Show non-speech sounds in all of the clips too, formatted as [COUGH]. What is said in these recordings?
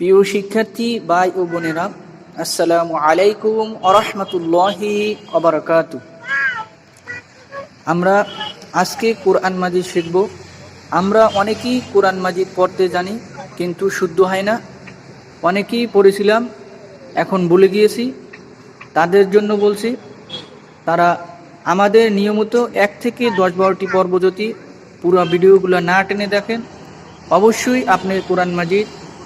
প্রিয় শিক্ষার্থী, ভাই ও বোনেরা, আসসালামু আলাইকুম আরহামতুল্লাহি অবরাকাত আমরা আজকে কোরআন মাজিদ শিখব। আমরা অনেকেই কোরআন মাজিদ পড়তে জানি, কিন্তু শুদ্ধ হয় না। অনেকেই পড়েছিলাম, এখন ভুলে গিয়েছি। তাদের জন্য বলছি, তারা আমাদের নিয়মিত এক থেকে দশ বারোটি পর্ব যদি পুরো ভিডিওগুলো না টেনে দেখেন, অবশ্যই আপনি কোরআন মাজিদ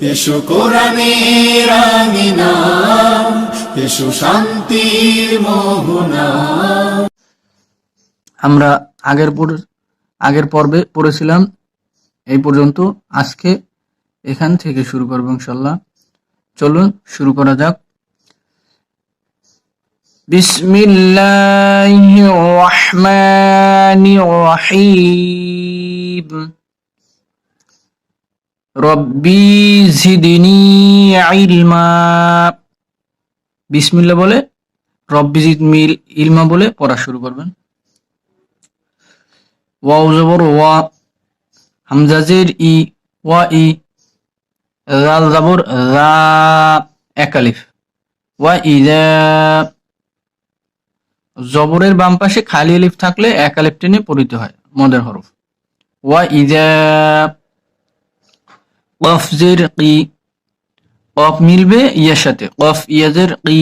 এসো কোরআনের আমিনা এসো শান্তির মোহনা। আমরা আগের পর- আগের পর্বে পড়েছিলাম, এই পর্যন্ত আজকে এখান থেকে শুরু করব ইনশাল্লাহ চলুন, শুরু করা যাক। বিসমিল্লাহির রহমানির রহিম। রব্বি জিদনি ইলমা। বিসমিল্লাহ বলে, রব্বি জিদনি ইলমা বলে পড়া শুরু করবেন। ওয়াও জবর ওয়া হামজাজের ই, ওয়া ই রাল জবর রা এক আলিফ। ওয়া ইদা জবরের বাম পাশে খালি আলিফ থাকলে এক আলিফ টেনে পড়িতে হয়, মদের হরফ। ওয়া ইদা কফ জের কি কফ মিলবে ইয়ের সাথে কফ ইয়াজের কি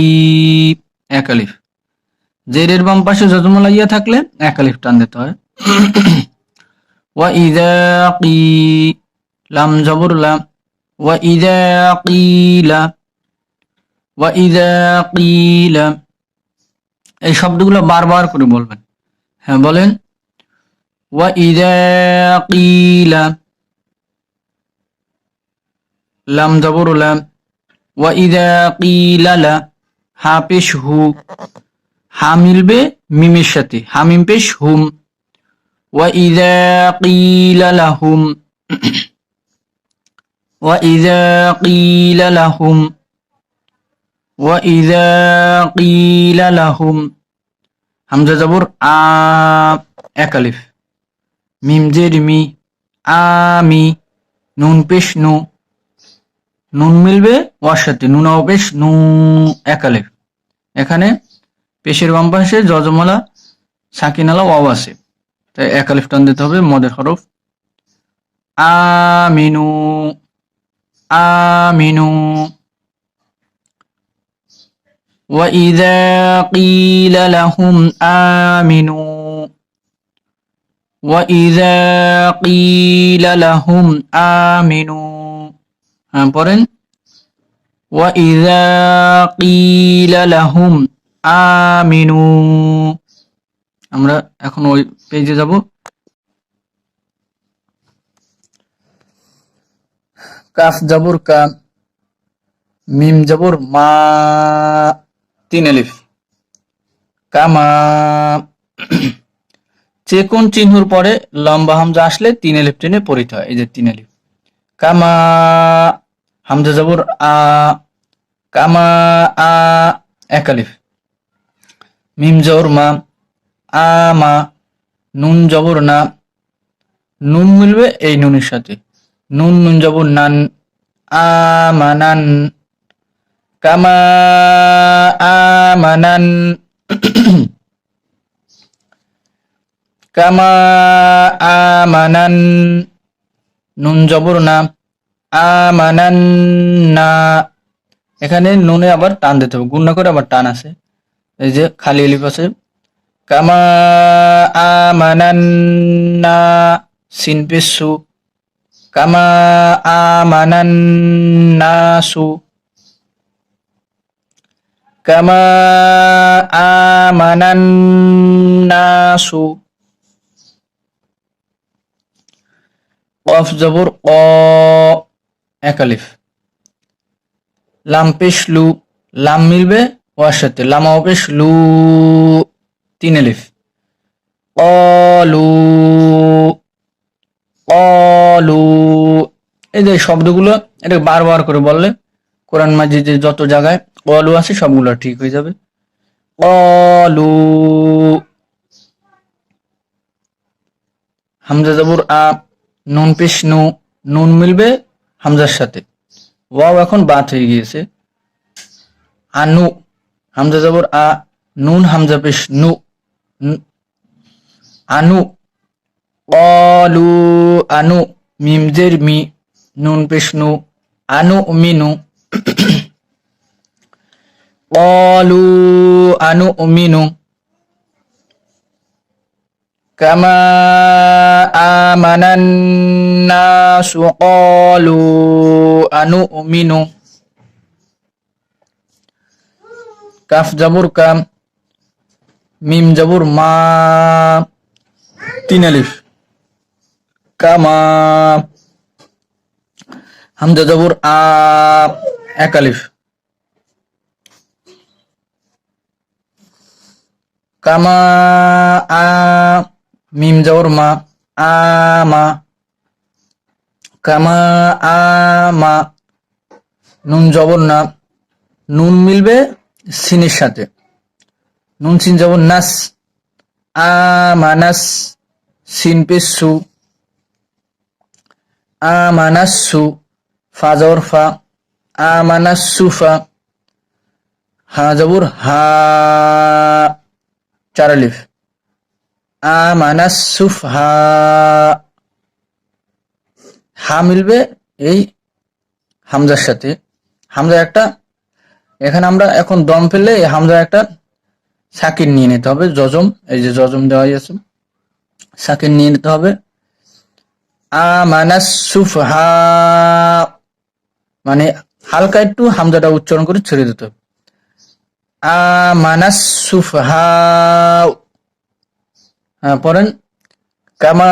এক আলিফ জের এর বাম পাশে যজমলা ইয়া থাকলে এক আলিফ টান দিতে হয়। [CLEARS THROAT] ওয়া ইদা কি লাম জবর লাম ওয়া ইদা ওয়া ইদা এই শব্দগুলো বারবার করে বলবেন। হ্যাঁ বলেন। ওয়া ইদা কিলা লাম জবর লাম ওয়া ইদা কিলালা হা পেশ হু হা মিলবে মিমের সাথে হামিম পেশ হুম। ওয়া ইদা কিলালা লাহুম। ওয়া ইদা কিলালা লাহুম। ওয়া ইদা কিলালা লাহুম। হামজা জবর, আ, এক আলিফ। মিম জের আমি নুন পেশ নু। নুন মিলবে ওয়ার সাথে নুন পেশ নু এক আলিফ এখানে পেশের বাম পাশে যজমালা সাকিনালা ওয়াও আছে তাই এক আলিফ টান দিতে হবে মদের হরফ আমিনু আমিনু وإذا قيل لهم آمنوا وإذا قيل لهم آمنوا হ্যাঁ পড়েন وإذا قيل لهم آمنوا আমরা এখন ওই পেজে যাব কাফ জবর কা মিম জবর মা তিন আলিফ কামা যে কোন চিহ্নর পরে লম্বা হামজা আসলে তিন আলিফ টেনে পড়িতে হয় এই যে তিন আলিফ কামা হামজা জবর আ, কামা আ, এক আলিফ। মিম জবর মা আমা নুন জবর না। নুন মিলবে এই নুনের সাথে। নুন নুন জবর নান আমানান কামা আমানান কামা আমানান নুন জবর না। আমানান না এখানে নুনে আবার টান দিতে হবে, গুণ না করে আবার টান আছে। এই যে খালি এলিপ আছে। কামা আমানান্না। সিন পেসু কামা আমানান্নাসু কামা আমানান্নাসু কফ জবর ক এক আলিফ। লাম পেশ লু, লাম মিলবে ওয়ার সাথে। লামা পেশ লু, তিন এলিফ অলু অলু এই যে শব্দগুলো এটা বারবার করে বললে কোরআন মাজিদে যত জায়গায় অলু আছে সবগুলো ঠিক হয়ে যাবে। অলু হামজা জবর আ নুন পেশ নু নুন মিলবে হামজার সাথে। ওয়াও এখন বাদ হয়ে গিয়েছে। আনু হামজা জবর আ, নুন হামজা পেশ নু আনু অলু আনু মিমজের মি, নুন পেশ নু আনু মিনু অলু আনু মিনু কামা آمن الناس قالوا أنؤمن কাফ জাবুর কাম মিম জাবুর মা তিন আলিফ কামা হামজা জাবুর আ এক আলিফ কামা আ মিম জাবুর মা আমা কামা আমা নুন জবর না নুন মিলবে সিনের সাথে নুন সিন জবর নাস আমানাস সিন পে সু আমানাসু ফা জবর ফা আমানাসুফা হা জবর হা চার আলিফ আমানাসুফহা হা মিলবে এই হামজার সাথে। হামজা একটা, এখানে আমরা এখন দম ফেললে এই হামজা একটা সাকির নিয়ে নিতে হবে জজম এই যে জজম দেওয়াই আছে। সাকির নিয়ে নিতে হবে। আমানাসুফহা মানে হালকা একটু হামজাটা উচ্চারণ করে ছেড়ে দিতে হবে। আমানাসুফহা হ্যাঁ পড়েন কামা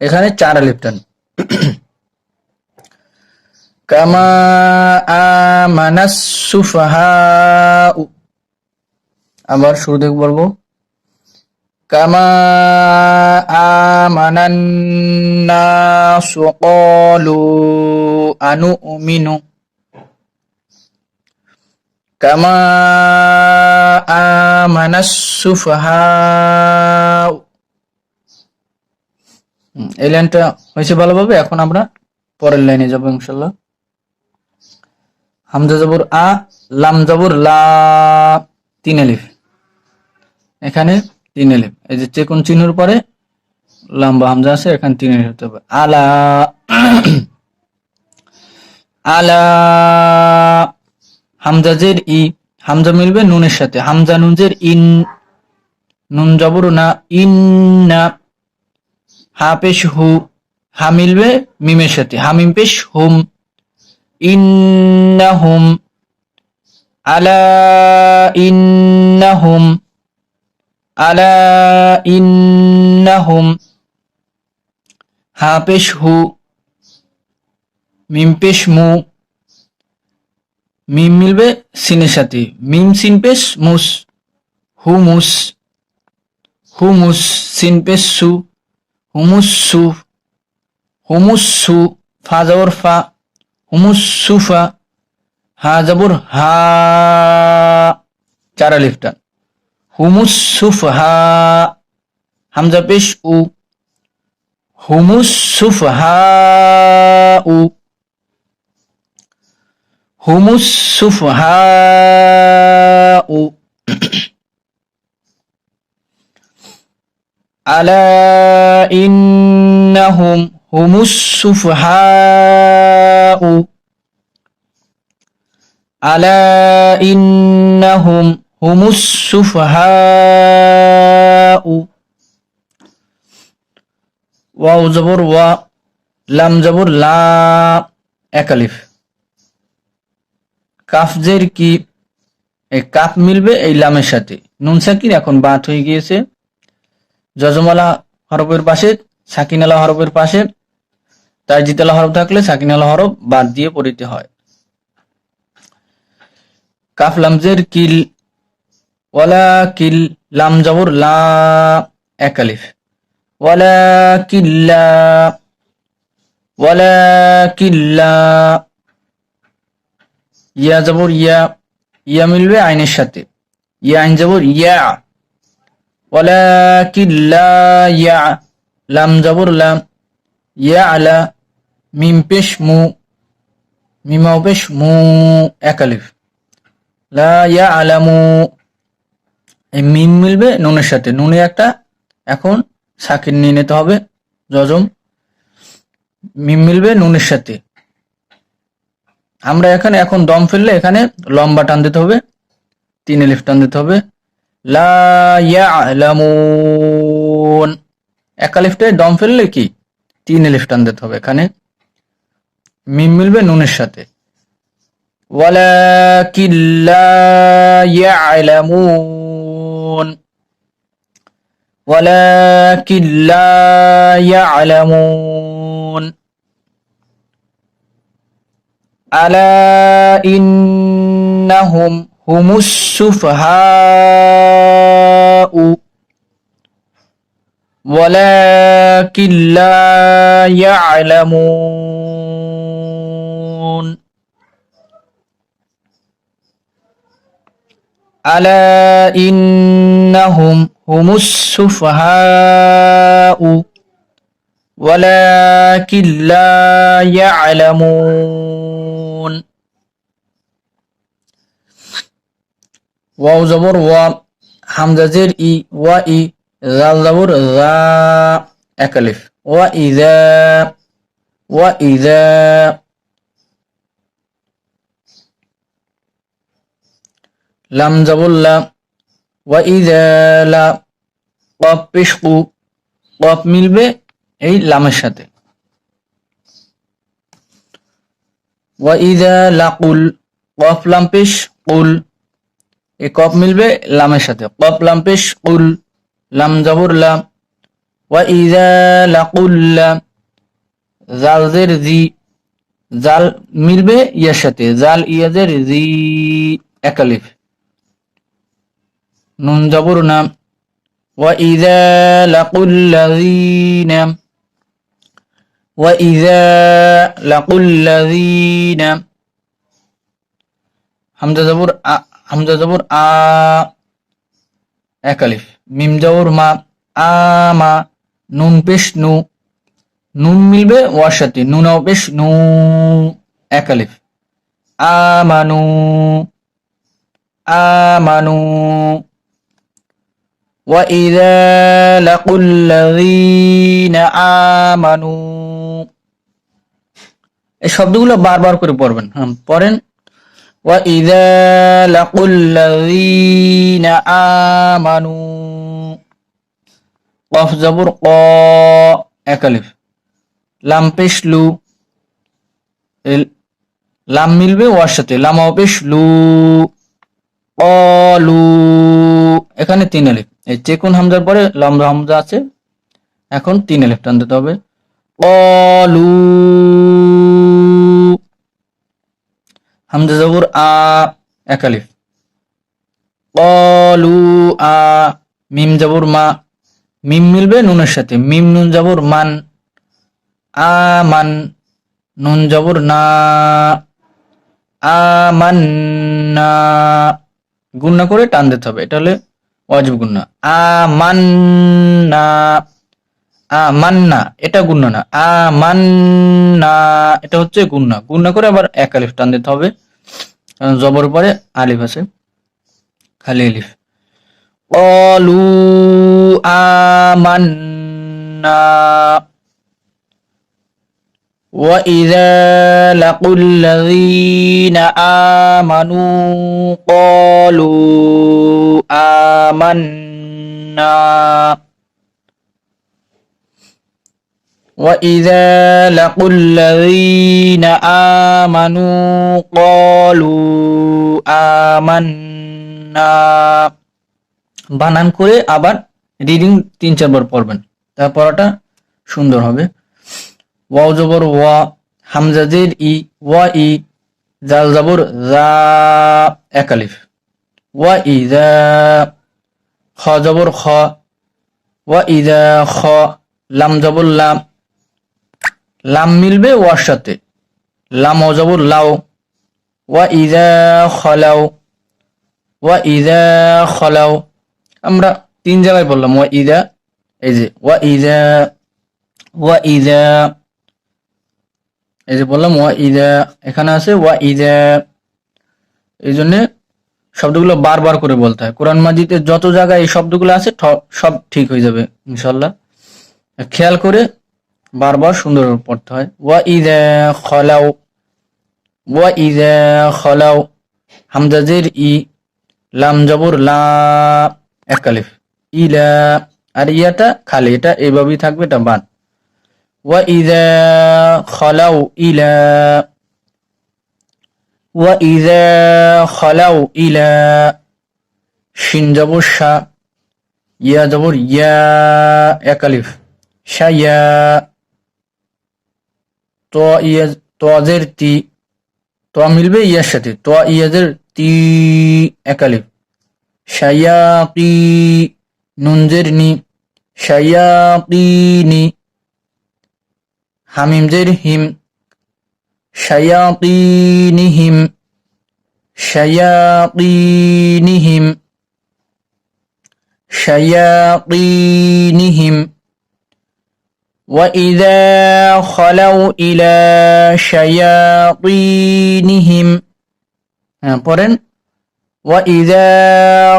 এখানে চার আলিফ টান কামা আমানাসুফহা আবার শুরু থেকে বলব কামা আমানান্নাসু ক্বালু আনুমিনু কামা আমানাসুফহা হুম, এই লাইনটা হয়েছে ভালোভাবে এখন আমরা পরের লাইনে যাব ইনশাল্লাহ হামজা জবর আ লাম জবর লা তিন আলিফ এখানে তিন আলিফ এই যে চেকুন চিহ্নের পরে লম্বা হামজা আছে এখানে তিন আলিফ হতে হবে। আলা আলা হামজাজের ই, হামজা মিলবে নুনের সাথে। হামজা নুনজের ইন, নুন জবর না ইন না হা পেশ হু, হা মিলবে মিমের সাথে। হামিম পেশ হুম ইন্নাহুম আলা ইন্নাহুম আলা ইন্নাহুম হা পেশ হু, মিম পেশ মু মিম মিলবে, সিনের সাথে। মিম, সিন পেশ, মুস। হুমুস হুমুস সিন পেশ, সু। হুমুসু হুমুসু ফা, জবর, ফা। হুমুসুফা হা, জবর, হা। চার আলিফ টান হুমুসুফহা হামজা পেশ, উ। হুমুসুফহা উ। হুমুস সুফহা ও আলা ইন্নাহুম হুমুস সুফহা ও আলা ইন্নাহুম হুমুস সুফহা ও ওয়াও জবর ওয়া, লাম জবর লা একালিফ কাফজের কি, এই কাফ মিলবে এই লামের সাথে? নুন সাকির এখন বাত হয়ে গিয়েছে। যজমালা হরফের পাশে, সাকিনালা হরফের পাশে তাই জিতালা হরফ থাকলে সাকিনালা হরফ বাদ দিয়ে পড়িতে হয়। কাফ লামজের কিল ওয়ালা কিল লাম জবর লা একালিফ ওয়ালা কিল্লা ওয়ালা কিল্লা ইয়া জবর ইয়া ইয়া মিলবে আইনের সাথে। ইয়া আইন জবর ইয়া। ওয়ালা কিল্লা ইয়া, লাম জবর লাম। ইয়া আলা, মিম পেশ মু, মিমাও পেশ মু, এক আলিফ। লা ইয়া আলামু এই মিম মিলবে নুনের সাথে। নুনে একটা, এখন সাকিন নিয়ে নিতে হবে জজম মিম মিলবে নুনের সাথে। আমরা এখানে এখন দম ফেললে এখানে লম্বা টান দিতে হবে তিন এলিফ টান দিতে হবে লা ইয়ালামুন এক আলিফটায় দম ফেললে কি তিন এলিফ টান দিতে হবে এখানে মিম মিলবে নুনের সাথে ولكن لا يعلمون ولكن لا يعلمون ألا إنهم هم السفهاء ولكن لا يعلمون. ألا إنهم هم السفهاء ولكن لا يعلمون. ওয়াও জবর, ওয়া হামজাজের ই, ওয়া, ই, জাল জবর জা একালিফ ওয়া ইজা ওয়া ইজা লাম জবর, লা, ওয়া ইজা লা কপ পেশকু কপ মিলবে এই লামের সাথে। ওয়া ইজা লাকুল কফ লাম, পেশ, কুল এই কফ মিলবে লামের সাথে কফ লাম পেশ কুল লাম জাবুর লাম ওয়া ইদা লাকুল্লা জালজের জি জাল মিলবে ইয়ার সাথে জাল ইয়াজের জি একালিফ নুন জবর নাম وإذا لقوا الذين وإذا لقوا الذين হামজা জবর আ হামজা জবর আ এক আলিফ মিম জবর মা আ মা নুন পেশ নু নুন মিলবে ওয়ার সাথে নুনাও পেশ নু এক আলিফ আমানু আমানু وإذا لقوا الذين آمنوا এই শব্দগুলো বারবার করে পড়বেন হ্যাঁ পড়েন وإذا لقوا الذين آمنوا قف زبر قا একালিফ লাম পেশ লু এল- লাম মিলবে ওয়ার সাথে লামাও পেশ লু অলু এখানে তিন আলিফ এই চেকুন হামজার পরে লম্বা হামজা আছে এখন তিন আলিফ টান দিতে হবে অলু হামজা জবর, আ, এক আলিফ। অলু আ, মিম জবর, মা। মিম মিলবে নুনের সাথে। মিম নুন জবর, মান। আমান নুন জবর, না। আমান্না গুণনা করে টান দিতে হবে। এটা হলে ওয়াজিব গুণনা। আমান্না আমান্না এটা গুণনা না আমান্না এটা হচ্ছে গুণনা গুণনা করে আবার এক আলিফ টান দিতে হবে কারণ জবর পরে আলিফ আছে খালি আলিফ অলু আমান্না وإذا لقوا الذين آمنوا قالوا آمنا وإذا لقوا الذين آمنوا قالوا آمنا বানান করে আবার রিডিং তিন চারবার পড়বেন তার পড়াটা সুন্দর হবে ওয়াও জবর ওয়া হামজাজের ই ওয়া ই জাল জবর জা এক আলিফ ওয়া ইজা খ জবর খ ওয়া ইজা খ লাম জবর লাম লাম মিলবে ওয়ার সাথে। লাম ও জবর লাও। ওয়া ইজা খলাও। ওয়া ইজা খলাও। আমরা তিন জায়গায় বললাম ওয়া ইজা এই যে, ওয়া ইজা ওয়া ইজা এই যে বললাম ওয়া ইজা এখানে আছে ওয়া ইজা এই জন্য শব্দগুলো বারবার করে বলতে হয়। কোরআন মাজিদে যত জায়গায় এই শব্দগুলো আছে সব ঠিক হয়ে যাবে ইনশাল্লাহ খেয়াল করে বারবার সুন্দর পড়তে হয়। ওয়া ইজা খলাও ওয়া ইজা খলাও হামজাজের ই, লাম জবর লা, এক আলিফ। ইলা আর ইয়াটা খালি, এটা এইভাবেই থাকবে, এটা বান ওয়া ইজা খলাও ইলা, ওয়া ইজা খলাও ইলা, শিন জবর শা, ইয়া জবর ইয়া, এক আলিফ। শাইয়া তো ইয়া তোয়াজের তি তো মিলবে ইয়ার সাথে, তো ইয়াদের তি একালিফ। শায়াকি নুনজের নি শায়াকিনি হামিমজের হিম শায়াকিনিহিম শায়াকিনিহিম শায়াকিনিহিম وإذا خلوا إلى شياطينهم হ্যাঁ, পড়েন وإذا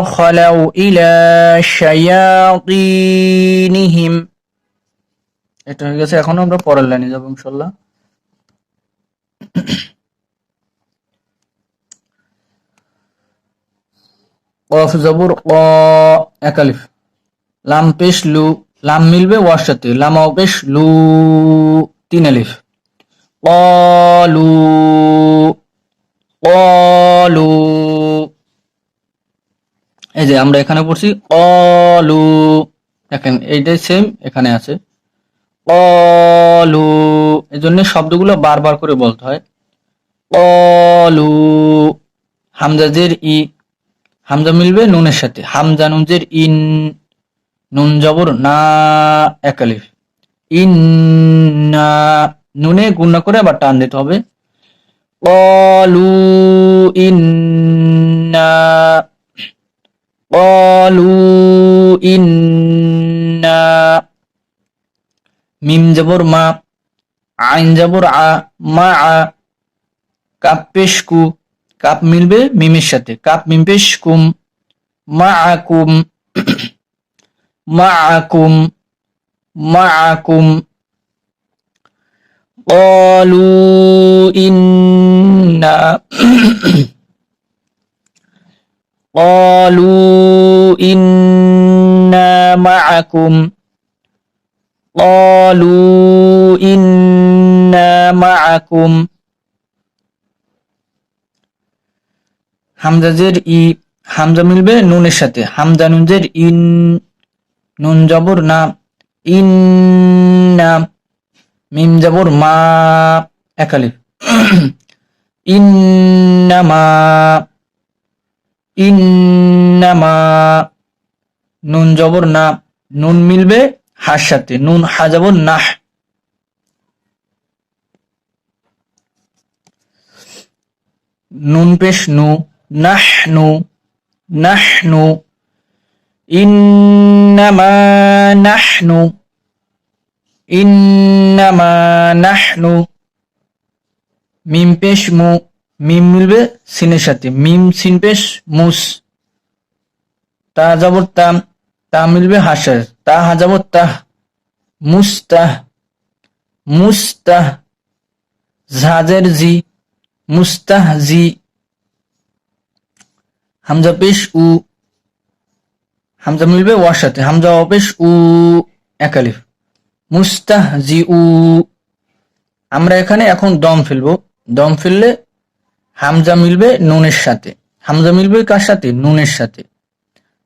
خلوا إلى شياطينهم এটা হয়ে গেছে এখন আমরা পরের লাইনে যাবো ইনশাল্লাহ কফ জবর ক একালিফ লাম পেশ লু লাম মিলবে ওয়ার সাথে লাম অপেশ লু, তিন আলিফ। কলু কলু। এই যে আমরা এখানে পড়ছি, কলু। দেখেন, এইটাই সেম এখানে আছে। কলু। এই জন্য শব্দগুলো বারবার করে বলতে হয়। কলু। হামজাজের ই। হামজা মিলবে নুনের সাথে। হামজা নুনজের ইন। নুন জবর, না একালিফ ইন্না, নুনে গুণা করে আবার টান দিতে হবে। কলু, ইন্না কলু, ইন্না। মিম জবর, মা। আইন জবর, আ, মা, আ। কাপ পেশ কু কাপ মিলবে মিমের সাথে। কাপ মিম পেশ কুম মা আকুম। معكم معكم قالوا إنا قالوا إنا معكم قالوا إنا معكم হামজাজের ই হামজা মিলবে নুনের সাথে হামজা নুনজের ইন নুন জবর না ইন না মিম জবর মা একালিফ ইন্নামা ইন্নামা নুন জবর না, নুন মিলবে হার সাথে, নুন হা জবর নাহ নুন পেশ নু নাহ নু নাহ নু ইন্নামা নাহনু ইন্নামা নাহনু মিম পেশ মু, মিম মিলবে সিনের মিম সিন পেশ মুস, তা যাবর তাম তা মিলবে মুস্তাহ মুস্তাহ ঝাজের জি মুস্তাহ জি, হামজা পেশ উ হামজা মিলবে ওয়ার সাথে। হামজা অপেশ উ একালিফ মুস্তাহ জি উ আমরা এখানে এখন দম ফেলব। দম ফেললে হামজা মিলবে নুনের সাথে। হামজা মিলবে কার সাথে? নুনের সাথে।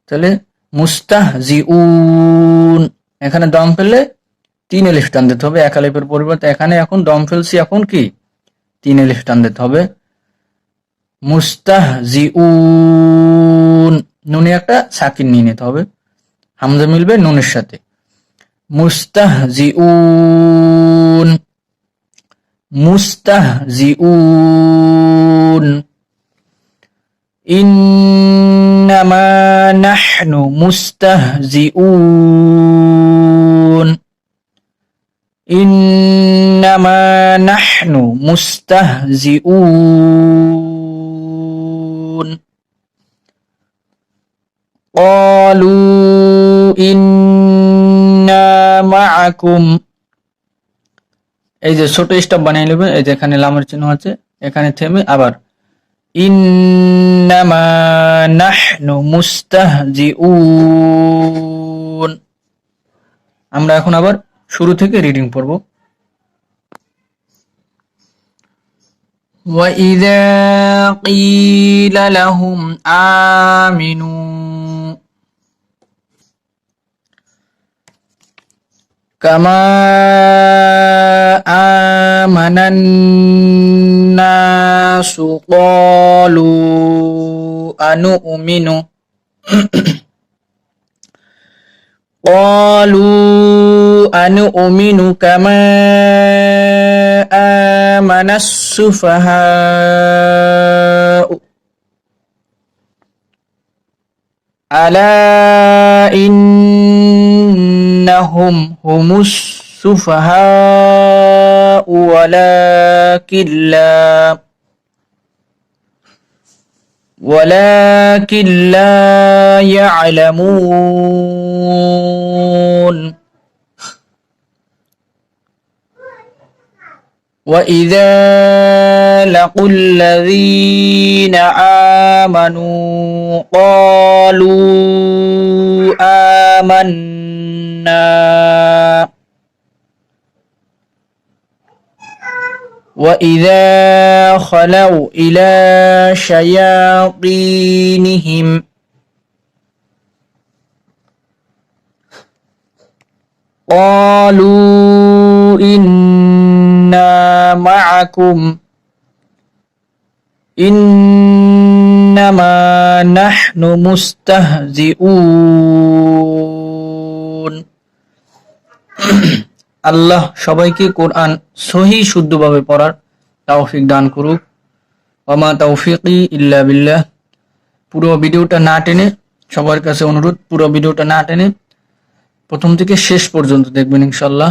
তাহলে মুস্তাহ জি উন এখানে দম ফেললে তিন এলিফ টান দিতে হবে, এক আলিফের পরিবর্তে। এখানে এখন দম ফেলছি এখন কি? তিন এলিফ টান দিতে হবে। মুস্তাহজিউন নুনে একটা সাকিন নিয়ে নিতে হবে। হামজা মিলবে নুনের সাথে। মুস্তাহজিউন। মুস্তাহজিউন। ইন্নামা নাহনু মুস্তাহজিউন। ইন্নামা নাহনু মুস্তাহজিউন। قالوا إنا معكم এই যে ছোট স্টপ বানিয়ে নেবে এই যে এখানে লামের চিহ্ন আছে এখানে থেমে আবার ইন্নামা নাহনু মুস্তাহজিউন আমরা এখন আবার শুরু থেকে রিডিং পড়ব وَإِذَا قِيلَ لَهُمْ kama amanan nasu qalu anu uminu qalu anu uminu kama amanas sufaha ala in إنهم هم السفهاء ولكن لا ولكن لا يعلمون. وإذا لقوا الذين آمنوا قالوا آمنا وإذا خلوا إلى شياطينهم قالوا إنا معكم إنما نحن مستهزئون [COUGHS] আল্লাহ সবাইকে কোরআন সহি শুদ্ধভাবে পড়ার তৌফিক দান করুক ওমা তৌফিকি ইল্লা বিল্লাহ পুরো ভিডিওটা না টেনে সবার কাছে অনুরোধ পুরো ভিডিওটা না টেনে প্রথম থেকে শেষ পর্যন্ত দেখবেন ইনশাল্লাহ